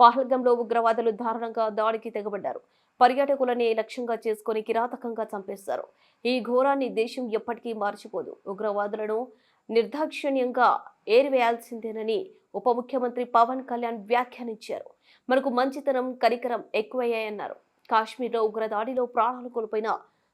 పహల్గంలో ఉగ్రవాదులు దారుణంగా దాడికి తెగబడ్డారు. పర్యాటకులని లక్ష్యంగా చేసుకుని కిరాతకంగా చంపేశారు. ఈ ఘోరాన్ని దేశం ఎప్పటికీ మార్చిపోదు. ఉగ్రవాదులను నిర్దాక్షిణ్యంగా ఏరివేయాల్సిందేనని ఉప ముఖ్యమంత్రి పవన్ కళ్యాణ్ వ్యాఖ్యానించారు. మనకు మంచితనం కనికరం ఎక్కువయ్యాయన్నారు. కాశ్మీర్లో ఉగ్రదాడిలో ప్రాణాలు కోల్పోయిన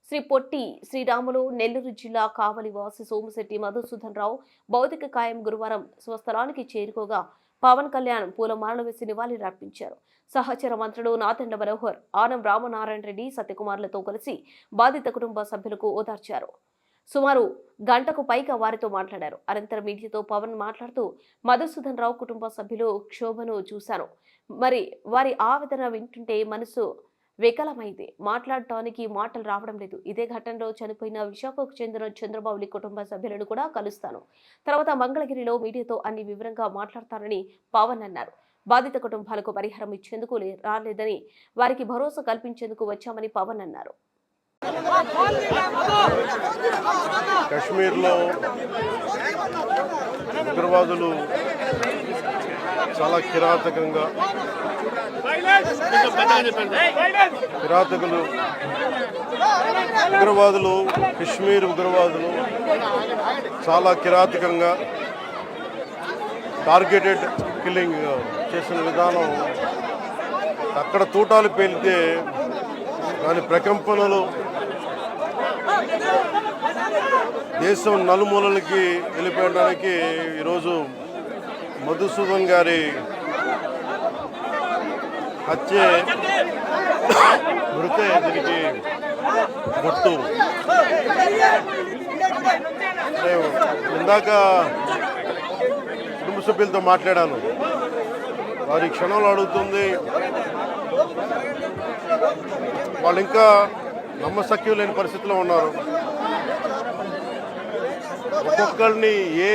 శ్రీ పొట్టి శ్రీరాములు నెల్లూరు జిల్లా కావలి వాసి సోమశెట్టి మధుసూదన్ రావు భౌతిక కాయం గురువారం స్వస్థలానికి చేరుకోగా పవన్ కళ్యాణ్ పూలమాలలు వేసి నివాళులర్పించారు సహచర మంత్రులు నాతెండ మనోహర్ ఆనం రామనారాయణ రెడ్డి సత్యకుమార్లతో కలిసి బాధిత కుటుంబ సభ్యులకు ఓదార్చారు. సుమారు గంటకు పైగా వారితో మాట్లాడారు. అనంతరం మీడియాతో పవన్ మాట్లాడుతూ మధుసూదన్ రావు కుటుంబ సభ్యులు క్షోభను చూశాను. మరి వారి ఆవేదన వింటుంటే మనసు వికలమైంది. మాట్లాడటానికి మాటలు రావడం లేదు. ఇదే ఘటనలో చనిపోయిన విశాఖకు చెందిన చంద్రబాబులి కుటుంబ సభ్యులను కూడా కలుస్తాను. తర్వాత మంగళగిరిలో మీడియాతో అన్ని వివరంగా మాట్లాడతానని పవన్ అన్నారు. బాధిత కుటుంబాలకు పరిహారం ఇచ్చేందుకు లే- రాలేదని వారికి భరోసా కల్పించేందుకు వచ్చామని పవన్ అన్నారు. కశ్మీర్లో ఉగ్రవాదులు చాలా కిరాతకంగా కిరాతకులు ఉగ్రవాదులు కశ్మీర్ ఉగ్రవాదులు చాలా కిరాతకంగా టార్గెటెడ్ కిల్లింగ్ చేసిన విధానం. అక్కడ తూటాలు పేలితే దాని ప్రకంపనలు దేశం నలుమూలలకి వెళ్ళిపోయడానికి ఈరోజు మధుసూదన్ గారి హత్య మృతే దీనికి గుర్తు ఇందాక కుటుంబ సభ్యులతో మాట్లాడాను. వారి క్షణంలో అడుగుతుంది వాళ్ళు ఇంకా నమ్మశక్యం లేని పరిస్థితిలో ఉన్నారు. ఒక్కొక్కరిని ఏ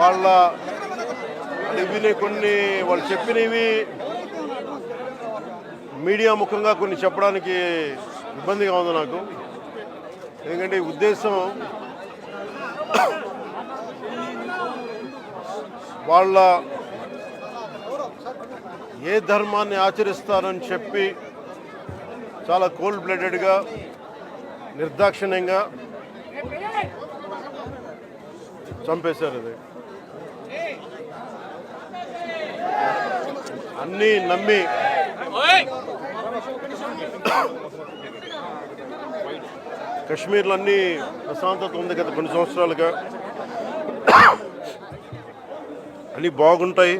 వాళ్ళ ఇవి కొన్ని వాళ్ళు చెప్పినవి మీడియా ముఖంగా కొన్ని చెప్పడానికి ఇబ్బందిగా ఉంది నాకు. ఎందుకంటే ఉద్దేశం వాళ్ళ ఏ ధర్మాన్ని ఆచరిస్తారని చెప్పి చాలా కోల్డ్ బ్లడెడ్గా నిర్దాక్షిణ్యంగా చంపేశారు అది. అన్నీ నమ్మి కశ్మీర్లో అన్నీ ప్రశాంతత ఉంది గత కొన్ని సంవత్సరాలుగా. అన్నీ బాగుంటాయి.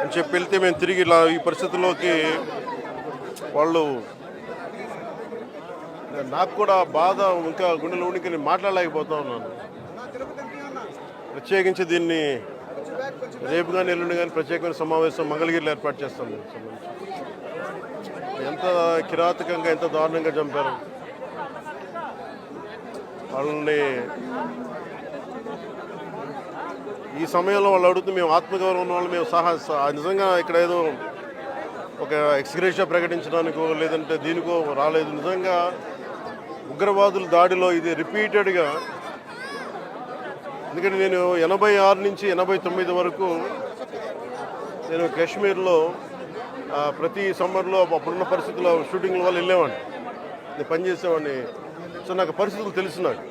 అని చెప్పి వెళ్తే మేము తిరిగి ఇలా ఈ పరిస్థితుల్లోకి వాళ్ళు నాకు కూడా బాధ ఇంకా గుండెలో ఉండి నేను మాట్లాడలేకపోతా ఉన్నాను. ప్రత్యేకించి దీన్ని రేపు కానీ ఎల్లుండి కానీ ప్రత్యేకమైన సమావేశం మంగళగిరిలో ఏర్పాటు చేస్తాం. దీనికి సంబంధించి ఎంత కిరాతకంగా ఎంత దారుణంగా చంపారు. వాళ్ళని ఈ సమయంలో వాళ్ళు అడుగుతూ మేము ఆత్మగౌరవం ఉన్న వాళ్ళు మేము సహా నిజంగా ఇక్కడ ఏదో ఒక ఎక్స్గ్రేషియా ప్రకటించడానికో లేదంటే దీనికో రాలేదు. నిజంగా ఉగ్రవాదుల దాడిలో ఇది రిపీటెడ్గా ఎందుకంటే నేను ఎనభై ఆరు నుంచి ఎనభై తొమ్మిది వరకు నేను కాశ్మీర్లో ప్రతి సమ్మర్లో అప్పుడున్న పరిస్థితుల్లో షూటింగ్ల వల్ల వెళ్ళేవాడిని. నేను పనిచేసేవాడిని సో నాకు పరిస్థితులు తెలుసు నాకు.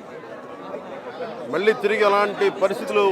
మళ్ళీ తిరిగి అలాంటి పరిస్థితులు